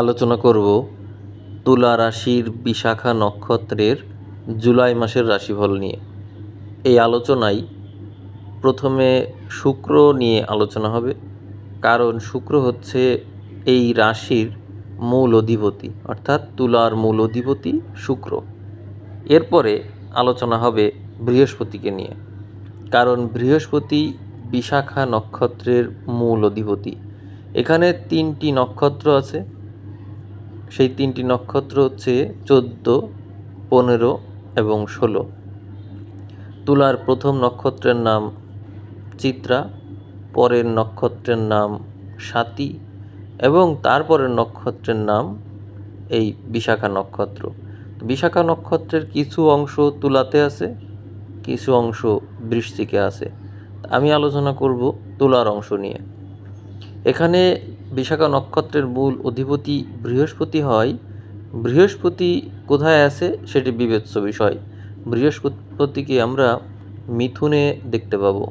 আলোচনা করব তুলা রাশির বিশাখা নক্ষত্রের জুলাই মাসের রাশিফল নিয়ে। এই আলোচনায় প্রথমে শুক্র নিয়ে আলোচনা হবে, কারণ শুক্র হচ্ছে এই রাশির মূল অধিপতি, অর্থাৎ তুলার মূল অধিপতি শুক্র। এরপরে আলোচনা হবে বৃহস্পতিকে নিয়ে, কারণ বৃহস্পতি বিশাখা নক্ষত্রের মূল অধিপতি। এখানে তিনটি নক্ষত্র আছে সেই তিনটি নক্ষত্র হচ্ছে চোদ্দ, পনেরো এবং ষোলো। তুলার প্রথম নক্ষত্রের নাম চিত্রা, পরের নক্ষত্রের নাম সাতী এবং তারপরের নক্ষত্রের নাম এই বিশাখা নক্ষত্র। বিশাখা নক্ষত্রের কিছু অংশ তুলাতে আছে, কিছু অংশ বৃশ্চিকে আছে। আমি আলোচনা করব তুলার অংশ নিয়ে। এখানে বিশাখা নক্ষত্রের মূল অধিপতি বৃহস্পতি হয়। বৃহস্পতি কোথায় আছে সেটি বিবেচ্য বিষয়। বৃহস্পতিকে আমরা মিথুনে দেখতে পাবো।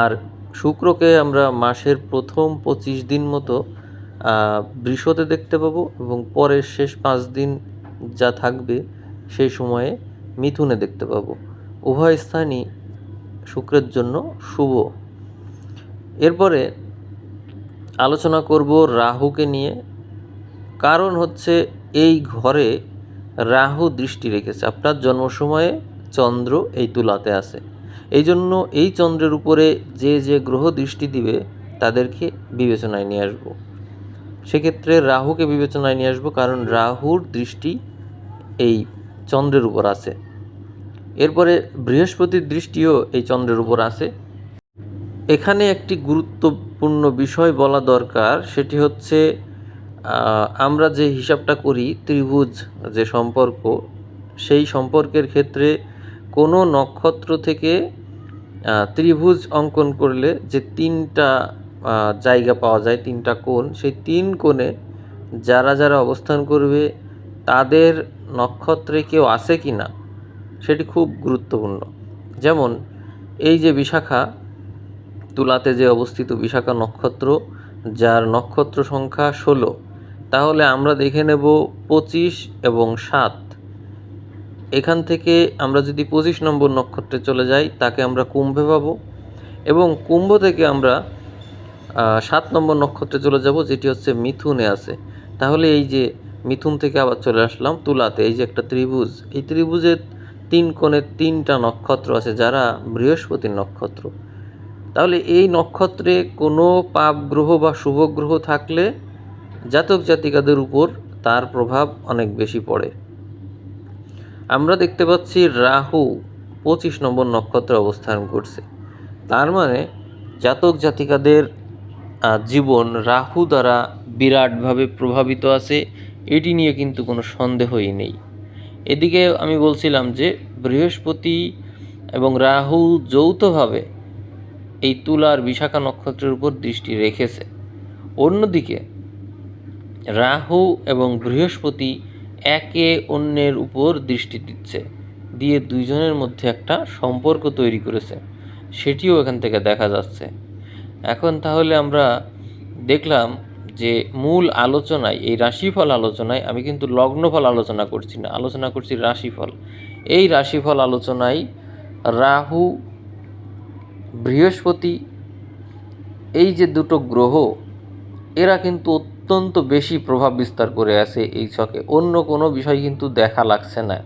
আর শুক্রকে আমরা মাসের প্রথম পঁচিশ দিন মতো বৃষতে দেখতে পাবো এবং পরের শেষ পাঁচ দিন যা থাকবে সেই সময়ে মিথুনে দেখতে পাবো। উভয় স্থানই শুক্রের জন্য শুভ। এরপরে আলোচনা করব রাহুকে নিয়ে। কারণ হচ্ছে এই ঘরে রাহু দৃষ্টি রেখেছে। আপনার জন্ম সময়ে চন্দ্র এই তুলাতে আছে। এই জন্য এই চন্দ্রের উপরে যে যে গ্রহ দৃষ্টি দিবে, তাদেরকে বিবেচনায় নিয়ে আসব। সেক্ষেত্রে রাহুকে বিবেচনায় নিয়ে আসব কারণ রাহুর দৃষ্টি এই চন্দ্রের উপর আছে। এরপরে বৃহস্পতির দৃষ্টিও এই চন্দ্রের উপর আছে। এখানে একটি গুরুত্বপূর্ণ বিষয় বলা দরকার, সেটি হচ্ছে আমরা যে হিসাবটা করি, ত্রিভুজ যে সম্পর্ক, সেই সম্পর্কের ক্ষেত্রে কোনো নক্ষত্র থেকে ত্রিভুজ অঙ্কন করলে যে তিনটা জায়গা পাওয়া যায়, তিনটা কোণ, সেই তিন কোণে যারা যারা অবস্থান করবে, তাদের নক্ষত্রে কেউ আছে কি না সেটি খুব গুরুত্বপূর্ণ। যেমন, এই যে বিশাখা তুলাতে যে অবস্থিত বিশাখা নক্ষত্র, যার নক্ষত্র সংখ্যা ষোলো, তাহলে আমরা দেখে নেব পঁচিশ এবং সাত। এখান থেকে আমরা যদি পঁচিশ নম্বর নক্ষত্রে চলে যাই, তাকে আমরা কুম্ভে পাবো এবং কুম্ভ থেকে আমরা সাত নম্বর নক্ষত্রে চলে যাব, যেটি হচ্ছে মিথুনে আছে। তাহলে এই যে মিথুন থেকে আবার চলে আসলাম তুলাতে, এই যে একটা ত্রিভুজ, এই ত্রিভুজের তিন কোণে তিনটা নক্ষত্র আছে, যারা বৃহস্পতির নক্ষত্র। তাহলে এই নক্ষত্রে কোনো পাপ গ্রহ বা শুভ গ্রহ থাকলে জাতক জাতিকাদের উপর তার প্রভাব অনেক বেশি পড়ে। আমরা দেখতে পাচ্ছি রাহু পঁচিশ নম্বর নক্ষত্রে অবস্থান করছে। তার মানে জাতক জাতিকাদের জীবন রাহু দ্বারা বিরাটভাবে প্রভাবিত আছে, এটি নিয়ে কিন্তু কোনো সন্দেহই নেই। এদিকে আমি বলছিলাম যে বৃহস্পতি এবং রাহু যৌথভাবে এই তুলার বিশাখা নক্ষত্রের উপর দৃষ্টি রেখেছে। অন্যদিকে, রাহু এবং বৃহস্পতি একে অন্যের উপর দৃষ্টি দিচ্ছে, দিয়ে দুইজনের মধ্যে একটা সম্পর্ক তৈরি করেছে। সেটিও এখান থেকে দেখা যাচ্ছে। এখন তাহলে আমরা দেখলাম যে মূল আলোচনায়, এই রাশিফল আলোচনায়, আমি কিন্তু লগ্নফল আলোচনা করছি না, আলোচনা করছি রাশিফল। এই রাশিফল আলোচনায় রাহু বৃহস্পতি, এই যে দুটো গ্রহ, এরা কিন্তু অত্যন্ত বেশি প্রভাব বিস্তার করে আছে এই ছকে। অন্য কোনো বিষয় কিন্তু দেখা লাগছে না।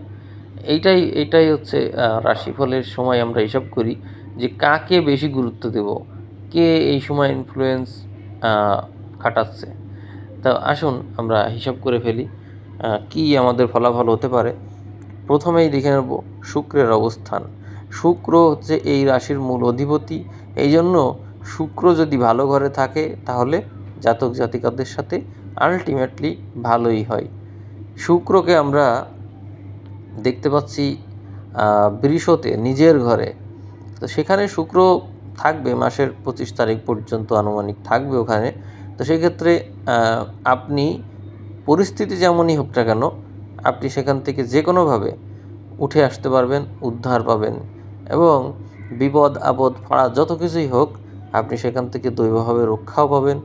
এইটাই এইটাই হচ্ছে রাশিফলের সময় আমরা হিসাব করি যে কাকে বেশি গুরুত্ব দেব, কে এই সময় ইনফ্লুয়েন্স খাটাচ্ছে। তা আসুন আমরা হিসাব করে ফেলি কি আমাদের ফলাফল হতে পারে। প্রথমেই দেখে নেব শুক্রের অবস্থান। শুক্র হচ্ছে এই রাশির মূল অধিপতি। এই জন্য শুক্র যদি ভালো ঘরে থাকে, তাহলে জাতক জাতিকাদের সাথে আলটিমেটলি ভালোই হয়। শুক্রকে আমরা দেখতে পাচ্ছি বৃষতে, নিজের ঘরে। তো সেখানে শুক্র থাকবে, মাসের পঁচিশ তারিখ পর্যন্ত আনুমানিক থাকবে ওখানে। তো সেক্ষেত্রে আপনি পরিস্থিতি যেমনই হোক না কেন, আপনি সেখান থেকে যে কোনোভাবে উঠে আসতে পারবেন, উদ্ধার পাবেন। এবং বিপদ, আপদ, ফাড়া যত কিছুই হোক, আপনি সেখান থেকে দৈবভাবে রক্ষাও পাবেন।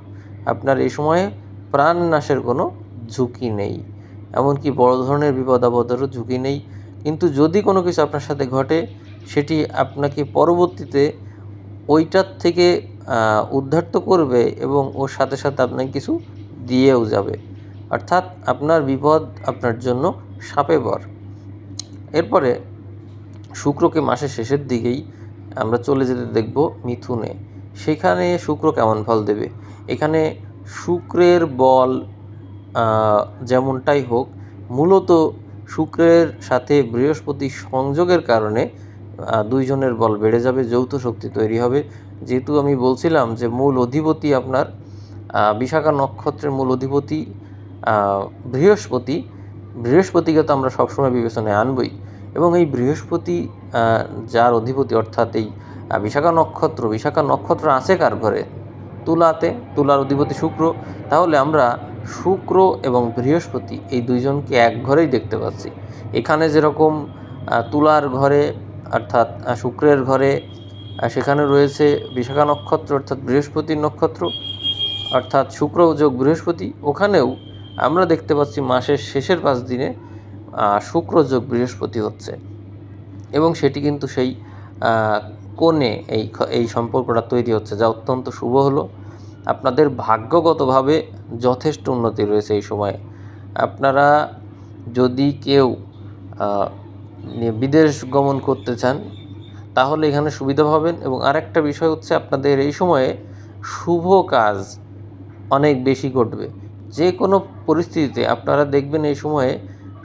আপনার এই সময়ে প্রাণনাশের কোনো ঝুঁকি নেই। এমনকি বড় ধরনের বিপদ, আপদেরও ঝুঁকি নেই। কিন্তু যদি কোনো কিছু আপনার সাথে ঘটে, সেটি আপনাকে পরবর্তীতে ওইটার থেকে উদ্ধার তো করবে এবং ওর সাথে সাথে আপনাকে কিছু দিয়েও যাবে। অর্থাৎ আপনার বিপদ আপনার জন্য সাপে বর। এরপরে শুক্রকে মাসের শেষের দিকেই আমরা চলে যেতে দেখব মিথুনে। সেখানে শুক্র কেমন ফল দেবে? এখানে শুক্রের বল যেমনটাই হোক, মূলত শুক্রের সাথে বৃহস্পতি সংযোগের কারণে দুইজনের বল বেড়ে যাবে, যৌথ শক্তি তৈরি হবে। যেহেতু আমি বলছিলাম যে মূল অধিপতি আপনার বিশাখা নক্ষত্রের মূল অধিপতি বৃহস্পতি, বৃহস্পতিকে তো আমরা সবসময় বিবেচনায় আনবই। এবং এই বৃহস্পতি যার অধিপতি অর্থাৎ এই বিশাখা নক্ষত্র বিশাখা নক্ষত্র আছে কার ঘরে? তুলাতে, তুলার অধিপতি শুক্র। তাহলে আমরা শুক্র এবং বৃহস্পতি এই দুইজনকে এক ঘরেই দেখতে পাচ্ছি। এখানে যেরকম তুলার ঘরে অর্থাৎ শুক্রের ঘরে সেখানে রয়েছে বিশাখা নক্ষত্র অর্থাৎ বৃহস্পতির নক্ষত্র, অর্থাৎ শুক্র যোগ বৃহস্পতি। ওখানেও আমরা দেখতে পাচ্ছি মাসের শেষের পাঁচ দিনে আহ, শুক্র যোগ বৃহস্পতি হচ্ছে। এবং সেটি কিন্তু সেই কোণে এই এই সম্পর্কটা তৈরি হচ্ছে যা অত্যন্ত শুভ হলো। আপনাদের ভাগ্যগতভাবে যথেষ্ট উন্নতি রয়েছে এই সময়ে। আপনারা যদি কেউ বিদেশ গমন করতে চান তাহলে এখানে সুবিধা পাবেন। এবং আরেকটা বিষয় হচ্ছে আপনাদের এই সময়ে শুভ কাজ অনেক বেশি ঘটবে। যে কোনো পরিস্থিতিতে আপনারা দেখবেন এই সময়ে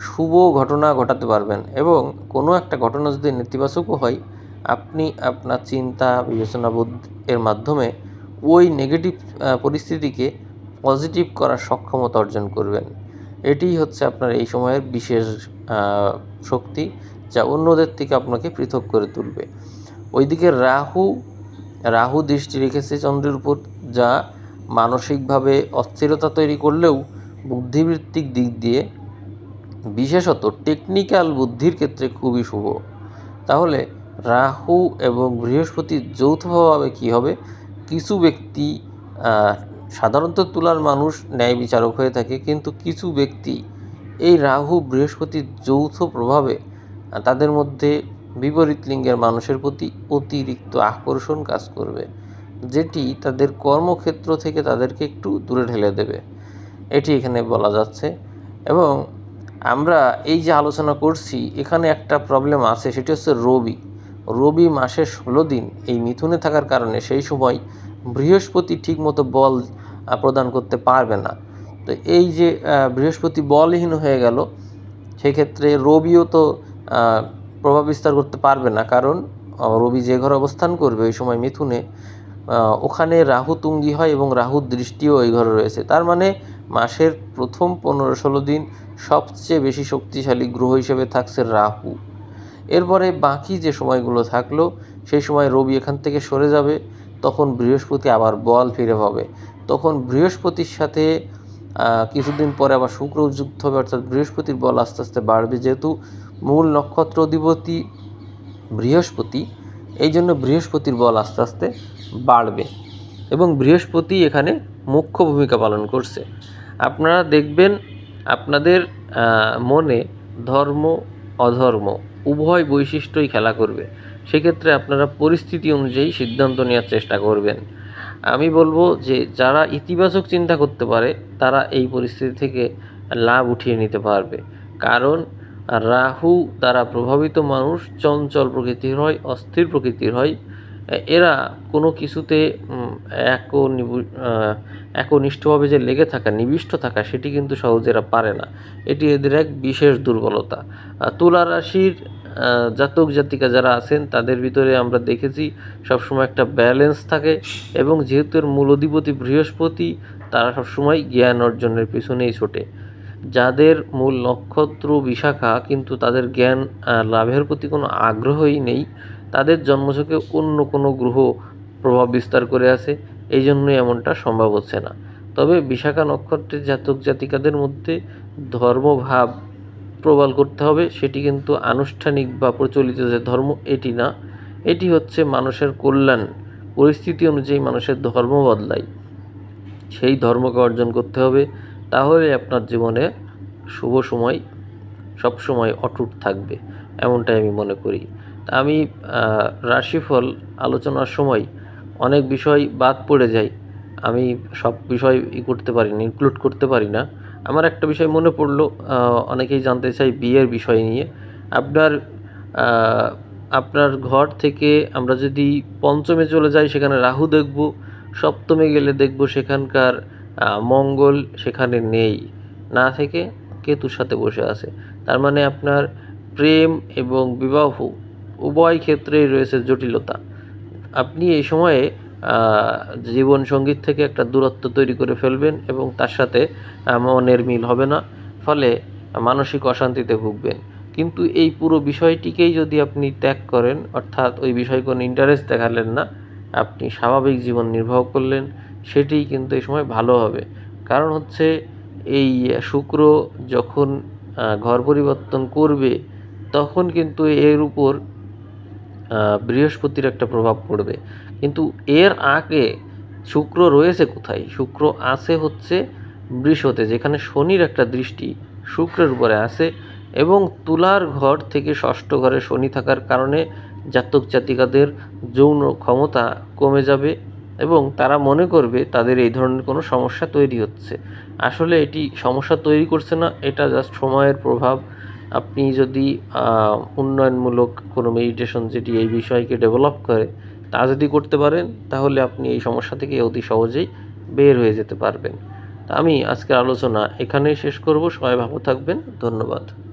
শুভ ঘটনা ঘটাতে পারবেন এবং কোনো একটা ঘটনা যদি নেতিবাচকও হয়, আপনি আপনার চিন্তা, বিবেচনা এর মাধ্যমে ওই নেগেটিভ পরিস্থিতিকে পজিটিভ করার সক্ষমতা অর্জন করবেন। এটিই হচ্ছে আপনার এই সময়ের বিশেষ শক্তি যা অন্যদের থেকে আপনাকে পৃথক করে তুলবে। ওইদিকে রাহু রাহু দৃষ্টি রেখেছে চন্দ্রের উপর, যা মানসিকভাবে অস্থিরতা তৈরি করলেও বুদ্ধিবৃত্তিক দিক দিয়ে বিশেষত টেকনিক্যাল বুদ্ধির ক্ষেত্রে খুবই শুভ। তাহলে রাহু এবং বৃহস্পতির যৌথ প্রভাবে কী হবে? কিছু ব্যক্তি সাধারণত তুলার মানুষ ন্যায় বিচারক হয়ে থাকে, কিন্তু কিছু ব্যক্তি এই রাহু বৃহস্পতির যৌথ প্রভাবে তাদের মধ্যে বিপরীত লিঙ্গের মানুষের প্রতি অতিরিক্ত আকর্ষণ কাজ করবে, যেটি তাদের কর্মক্ষেত্র থেকে তাদেরকে একটু দূরে ঠেলে দেবে। এটি এখানে বলা যাচ্ছে এবং আমরা এই যে আলোচনা করছি, এখানে একটা প্রবলেম আছে, সেটি হচ্ছে রবি। রবি মাসে ষোলো দিন এই মিথুনে থাকার কারণে সেই সময় বৃহস্পতি ঠিকমতো বল প্রদান করতে পারবে না। তো এই যে বৃহস্পতি বলহীন হয়ে গেল, সেক্ষেত্রে রবিও তো প্রভাব বিস্তার করতে পারবে না। কারণ রবি যে ঘরে অবস্থান করবে, ওই সময় মিথুনে ওখানে রাহু তুঙ্গি হয় এবং রাহুর দৃষ্টিও ওই ঘরে রয়েছে। তার মানে মাসের প্রথম পনেরো ষোলো দিন সবচেয়ে বেশি শক্তিশালী গ্রহ হিসেবে থাকছে রাহু। এরপরে বাকি যে সময়গুলো থাকল, সেই সময় রবি এখান থেকে সরে যাবে, তখন বৃহস্পতি আবার বল ফিরে পাবে। তখন বৃহস্পতির সাথে কিছুদিন পরে আবার শুক্র যুক্ত হবে, অর্থাৎ বৃহস্পতির বল আস্তে আস্তে বাড়বে যেহেতু মূল নক্ষত্র অধিপতি বৃহস্পতি, এই জন্য বৃহস্পতির বল আস্তে আস্তে বাড়বে এবং বৃহস্পতি এখানে মুখ্য ভূমিকা পালন করছে। আপনারা দেখবেন আপনাদের মনে ধর্ম, অধর্ম উভয় বৈশিষ্ট্যই খেলা করবে। সেক্ষেত্রে আপনারা পরিস্থিতি অনুযায়ী সিদ্ধান্ত নেওয়ার চেষ্টা করবেন। আমি বলব যে যারা ইতিবাচক চিন্তা করতে পারে, তারা এই পরিস্থিতি থেকে লাভ উঠিয়ে নিতে পারবে। কারণ রাহু দ্বারা প্রভাবিত মানুষ চঞ্চল প্রকৃতির হয়, অস্থির প্রকৃতির হয় এরা কোনো কিছুতে এক একনিষ্ঠভাবে যে লেগে থাকা, নিবিষ্ট থাকা, সেটি কিন্তু সহজে এরা পারে না। এটি এদের এক বিশেষ দুর্বলতা। তুলা রাশির জাতক জাতিকা যারা আছেন, তাদের ভিতরে আমরা দেখেছি সবসময় একটা ব্যালেন্স থাকে এবং যেহেতু এর মূল অধিপতি বৃহস্পতি, তারা সবসময় জ্ঞান অর্জনের পিছনেই ছোটে। যাদের মূল নক্ষত্র, বিশাখা, কিন্তু তাদের জ্ঞান লাভের প্রতি কোনো আগ্রহই নেই। তাদের জন্মছকে অন্য কোনো গ্রহ প্রভাব বিস্তার করে আছে, এই জন্যই এমনটা সম্ভব হচ্ছে না। তবে বিশাখা নক্ষত্রের জাতক জাতিকাদের মধ্যে ধর্মভাব প্রবল করতে হবে, সেটি কিন্তু আনুষ্ঠানিক বা প্রচলিত যে ধর্ম, এটি না। এটি হচ্ছে মানুষের কল্যাণ, পরিস্থিতি অনুযায়ী মানুষের ধর্ম বদলায় সেই ধর্মকে অর্জন করতে হবে, তাহলে আপনার জীবনে শুভ সময় সবসময় অটুট থাকবে, এমনটাই আমি মনে করি। আমি রাশিফল আলোচনার সময় অনেক বিষয় বাদ পড়ে যায় আমি সব বিষয় ই করতে পারি না ইনক্লুড করতে পারি না। আমার একটা বিষয় মনে পড়ল অনেকেই জানতে চাই বিয়ের বিষয় নিয়ে। আপনার আপনার ঘর থেকে আমরা যদি পঞ্চমে চলে যাই, সেখানে রাহু দেখব। সপ্তমে গেলে দেখব সেখানকার মঙ্গল সেখানে নেই। না থেকে কেতুর সাথে বসে আছে। তার মানে আপনার প্রেম এবং বিবাহ উভয় ক্ষেত্রেই রয়েছে জটিলতা। আপনি এই সময়ে জীবন সংগীত থেকে একটা দূরত্ব তৈরি করে ফেলবেন এবং তার সাথে মনের মিল হবে না, ফলে মানসিক অশান্তিতে ভুগবেন। কিন্তু এই পুরো বিষয়টিকেই যদি আপনি ত্যাগ করেন, অর্থাৎ ওই বিষয়ে কোনো ইন্টারেস্ট দেখালেন না, আপনি স্বাভাবিক জীবন নির্বাহ করলেন, সেটিই কিন্তু এই সময় ভালো হবে। কারণ হচ্ছে, এই শুক্র যখন ঘর পরিবর্তন করবে, তখন কিন্তু এর উপর বৃহস্পতির একটা প্রভাব পড়বে। কিন্তু এর আগে শুক্র রয়েছে কোথায়? শুক্র আছে হচ্ছে বৃষতে, যেখানে শনির একটা দৃষ্টি শুক্রের উপরে আছে এবং তুলার ঘর থেকে ষষ্ঠ ঘরে শনি থাকার কারণে জাতক জাতিকাদের যৌন ক্ষমতা কমে যাবে এবং তারা মনে করবে তাদের এই ধরনের কোনো সমস্যা তৈরি হচ্ছে। আসলে এটি সমস্যা তৈরি করছে না, এটা জাস্ট সময়ের প্রভাব। আপনি যদি উন্নয়নমূলক কোনো মেডিটেশন যেটি এই বিষয়কে ডেভেলপ করে, তা যদি করতে পারেন, তাহলে আপনি এই সমস্যা থেকে অতি সহজেই বের হয়ে যেতে পারবেন। তা আমি আজকের আলোচনা এখানেই শেষ করব। সবাই ভালো থাকবেন। ধন্যবাদ।